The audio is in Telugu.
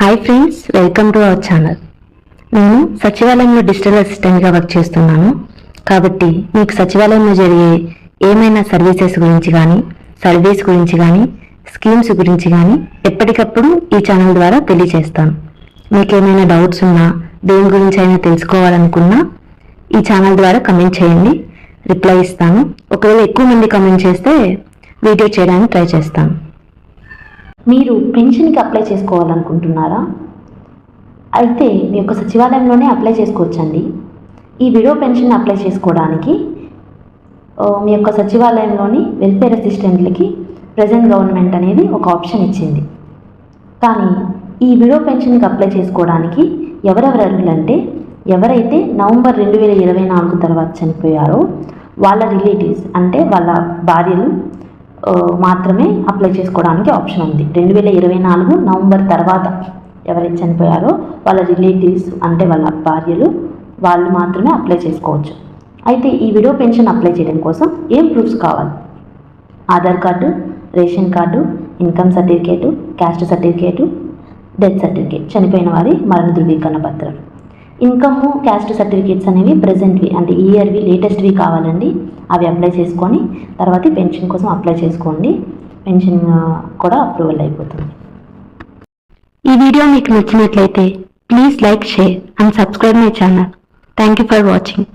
Hi friends welcome to our channel నేను సచివాలయంలో డిజిటల్ అసిస్టెంట్గా వర్క్ చేస్తున్నాను. కాబట్టి మీకు సచివాలయంలో జరిగే ఏమైనా సర్వీసెస్ గురించి కానీ సర్వీస్ గురించి కానీ స్కీమ్స్ గురించి కానీ ఎప్పటికప్పుడు ఈ ఛానల్ ద్వారా తెలియజేస్తాను మీకు ఏమైనా డౌట్స్ ఉన్నా దేని గురించి అయినా తెలుసుకోవాలనుకున్నా ఈ ఛానల్ ద్వారా కమెంట్ చేయండి. రిప్లై ఇస్తాను. ఒకవేళ ఎక్కువ మంది కమెంట్ చేస్తే వీడియో చేయడానికి ట్రై చేస్తాను. మీరు పెన్షన్కి అప్లై చేసుకోవాలనుకుంటున్నారా? అయితే మీ యొక్క సచివాలయంలోనే అప్లై చేసుకోవచ్చండి. ఈ విడో పెన్షన్ అప్లై చేసుకోవడానికి మీ యొక్క సచివాలయంలోని వెల్ఫేర్ అసిస్టెంట్లకి ప్రజెంట్ గవర్నమెంట్ అనేది ఒక ఆప్షన్ ఇచ్చింది. కానీ ఈ విడో పెన్షన్కి అప్లై చేసుకోవడానికి ఎవరెవరు అర్హులంటే ఎవరైతే నవంబర్ రెండు వేల ఇరవై నాలుగు తర్వాత చనిపోయారో వాళ్ళ రిలేటివ్స్ అంటే వాళ్ళ భార్యలు మాత్రమే అప్లై చేసుకోవడానికి ఆప్షన్ ఉంది. రెండు వేల ఇరవై నాలుగు నవంబర్ తర్వాత ఎవరైతే చనిపోయారో వాళ్ళ రిలేటివ్స్ అంటే వాళ్ళ భార్యలు వాళ్ళు మాత్రమే అప్లై చేసుకోవచ్చు. అయితే ఈ విడో పెన్షన్ అప్లై చేయడం కోసం ఏం ప్రూఫ్స్ కావాలి? Aadhaar card ration card income certificate caste certificate death certificate చనిపోయిన వారి మరణ ధృవీకరణ పత్రం. ఇన్కమ్ క్యాస్ట్ సర్టిఫికేట్స్ అనేవి ప్రజెంట్వి అంటే ఇయర్వి లేటెస్ట్వి కావాలండి. అవి అప్లై చేసుకొని తర్వాత పెన్షన్ కోసం అప్లై చేసుకోండి. పెన్షన్ కూడా అప్రూవల్ అయిపోతుంది. ఈ వీడియో మీకు నచ్చినట్లయితే please like share and subscribe my channel thank you for watching